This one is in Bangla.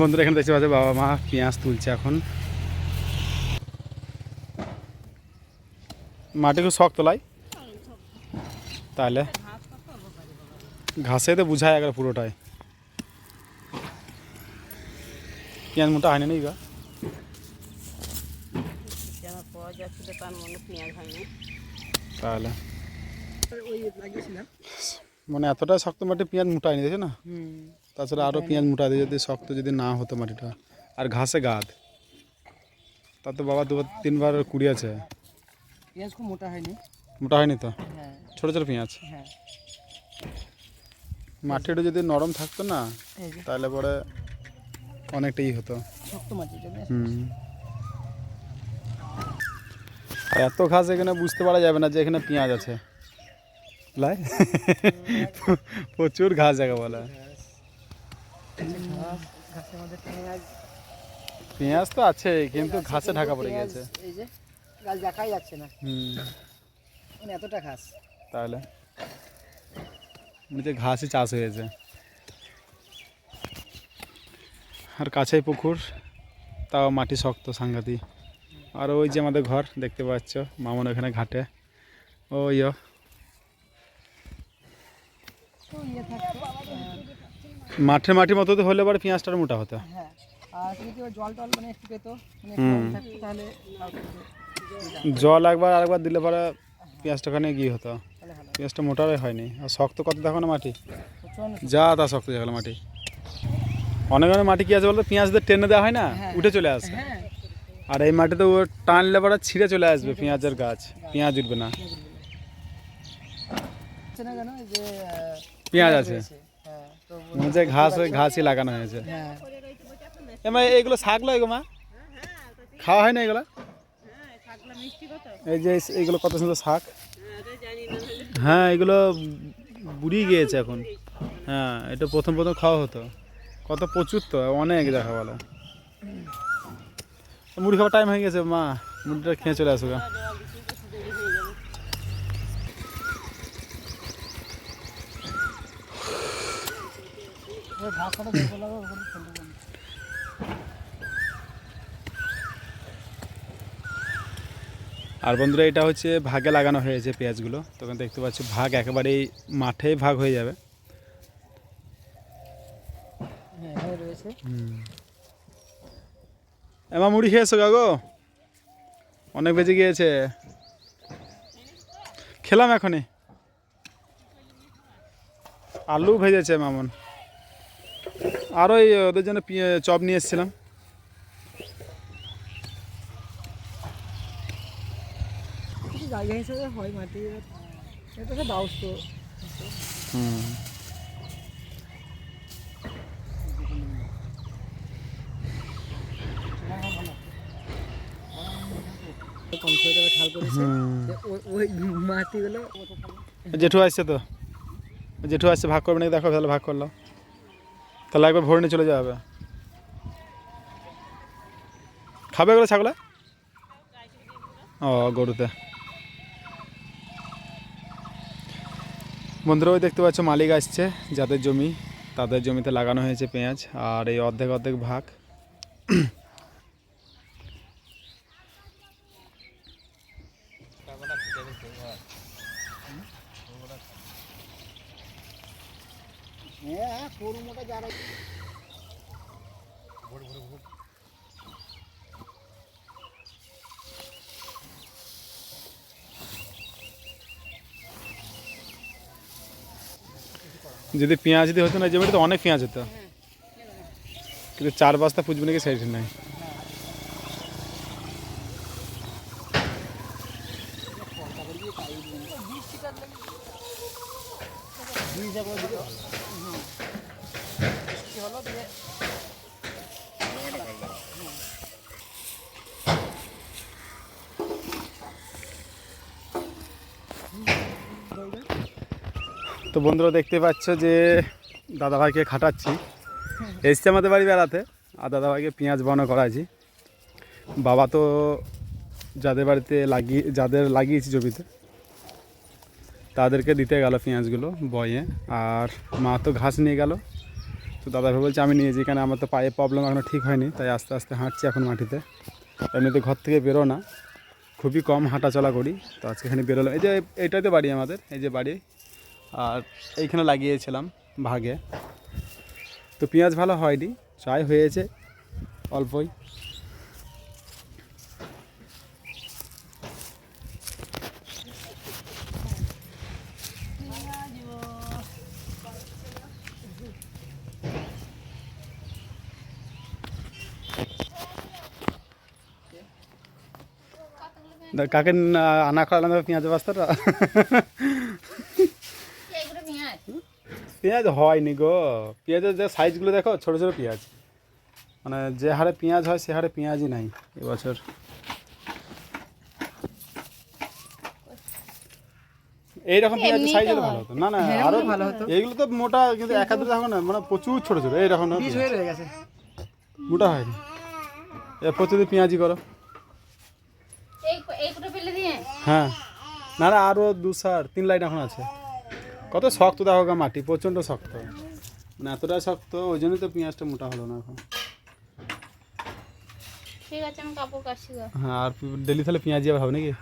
বন্ধুরা এখানে দেখতে পাচ্ছে বাবা মা পেঁয়াজ তুলছে এখন। মাটি খুব শক্ত লাই? তাহলে ঘাসে তো বুঝায় একবার পুরোটাই। পেঁয়াজ মোটা হয়নি না এবার মনে তাহলে মানে এতটা শক্ত মাটি পেঁয়াজ মোটা হয়নি দেখছ না? হুম। তাছাড়া আরও পেঁয়াজ মোটা দিয়ে যদি শক্ত যদি না হতো মাটিটা। আর ঘাসে গাদ। তা তো বাবা দুবার তিনবার কুড়িয়েছে পেঁয়াজ খুব মোটা হয়নি। মোটা হয়নি তো? হ্যাঁ। ছোটো ছোটো পেঁয়াজ? হ্যাঁ। মাটিটা যদি নরম থাকতো না তাহলে পরে অনেকটাই হতো। শক্ত হুম। এত ঘাস এখানে বুঝতে পারা যাবে না যে এখানে পেঁয়াজ আছে। লাই? প্রচুর ঘাস জায়গা বলা হয়। ঘাস ঘাসের মধ্যে পেঁয়াজ তো আছে, কিন্তু ঘাসে ঢাকা পড়ে গেছে। দেখাই যাচ্ছে না হুম। এতটা ঘাস তাহলে নিচে ঘাসই চাষ হয়েছে। আর কাছেই পুকুর, তাও মাটি শক্ত সাংঘাতি আর ওই যে আমাদের ঘর, দেখতে পাচ্ছ, মামন ওখানে ঘাটে। ওই তো মাঠের মাটির মতো তো হলে পরে পেঁয়াজটা মোটা হতো। হ্যাঁ আর যদি জল টল মানে একটু পেতো? মানে তাহলে জল একবার আরেকবার দিলে পরে পেঁয়াজটা ওখানে গিয়ে হতো। পেঁয়াজটা মোটারই হয়নি। আর শক্ত কত দেখো না মাটি? যা তা শক্ত জায়গা মাটি। অনেক অনেক মাটি কি আছে বলতো? পেঁয়াজদের টেনে দেওয়া হয় না হ্যাঁ। উঠে চলে আসে। হ্যাঁ। আর এই মাটিতে ও টানলে পরে ছিঁড়ে চলে আসবে পেঁয়াজের গাছ। পেঁয়াজ উঠবে না। পেঁয়াজ আছে। হচ্ছে ঘাস ঘাসই লাগানো হয়েছে। হ্যাঁ। এমা এইগুলো শাক লো এগো মা? খাওয়া হয় না এগুলো? এই যে এইগুলো কত সুন্দর শাক। হ্যাঁ এগুলো বুড়ি গিয়েছে এখন। হ্যাঁ এটা প্রথম প্রথম খাওয়া হতো। কত প্রচুর তো অনেক দেখা বলে মুড়ি খাওয়ার টাইম হয়ে গেছে মা মুড়িটা খেয়ে চলে আসুক আর বন্ধুরা, এটা হচ্ছে ভাগে লাগানো হয়েছে পেঁয়াজগুলো। তখন দেখতে পাচ্ছি, ভাগ একেবারেই মাঠেই ভাগ হয়ে যাবে। এমা মুড়ি খেয়েছো গো অনেক বেজে গিয়েছে। খেলাম এখনই। আলু ভেজেছে মামন। আর ওই ওদের জন্য চপ নিয়ে এসেছিলাম। জায়গা হিসেবে হয় মাটি এটা তো বাউস তো। হুম। জেঠু আসছে তো। জেঠু আসছে ভাগ করবে নাকি? দেখো তাহলে ভাগ করলাম তাহলে একবার ভরে নিয়ে চলে যাবে খাবে এগুলো ছাগলে? ও, গরুতে। বন্ধুরা, ওই দেখতে পাচ্ছ মালিক আসছে, যাদের জমি, তাদের জমিতে লাগানো হয়েছে পেঁয়াজ, আর এই অর্ধেক অর্ধেক ভাগ। হ্যাঁ সরু মোটা যারা যদি পেঁয়াজ দিয়ে হতো না জমিতে তো অনেক পেঁয়াজ হতো কিন্তু চার বস্তা পুজবে নাকি সাইড নাই। হলো দিয়ে তো বন্ধুরা দেখতে পাচ্ছ যে দাদাভাইকে খাটাচ্ছি। এসছে আমাদের বাড়ি বেড়াতে, আর দাদাভাইকে পেঁয়াজ বানো করাচ্ছি বাবা তো যাদের বাড়িতে লাগিয়ে যাদের লাগিয়েছি জমিতে, তাদেরকে দিতে গেল পেঁয়াজগুলো বয়ে, আর মা তো ঘাস নিয়ে গেল। তো দাদাভাই বলছে, আমি নিয়ে যেখানে আমার তো পায়ে প্রবলেম এখনও ঠিক হয়নি। তাই আস্তে আস্তে হাঁটছি এখন মাটিতে। এমনি তো ঘর থেকে বেরো না, খুবই কম হাঁটাচলা করি। তো আজকে এখানে বেরোলাম। এই যে এইটাই তো বাড়ি আমাদের, এই যে বাড়ি। আর এইখানে লাগিয়েছিলাম ভাগে। তো পেঁয়াজ ভালো হয়নি চাই হয়েছে, অল্পই দা- কাকে না- আনা তবে পেঁয়াজ বাস্তাটা? পেঁয়াজ হয়নি গো। পেঁয়াজের যে সাইজগুলো দেখো ছোটো ছোটো পেঁয়াজ। মানে যে হারে পেঁয়াজ হয় সে হারে পেঁয়াজই নাই এবছর। এইরকম পেঁয়াজ সাইজের তো ভালো হতো। না না আরও ভালো হতো। এইগুলো তো মোটা কিন্তু এক হাতে দেখো না মানে প্রচুর ছোট ছোট এইরকম হয়ে মোটা হয়নি। এ প্রতিদিন পেঁয়াজি করো এই এইগুলো ফেলে দিয়ে হ্যাঁ। না না আরও দু সার তিন লাইট এখন আছে। কত শক্ত দেখো গা মাটি প্রচণ্ড শক্ত। মানে এতটা শক্ত ওই জন্যই তো পেঁয়াজটা মোটা হলো না এখন। ঠিক আছে আমি কাপড় কাশি হ্যাঁ আর ডেলি তাহলে পেঁয়াজ যাবে হবে নাকি?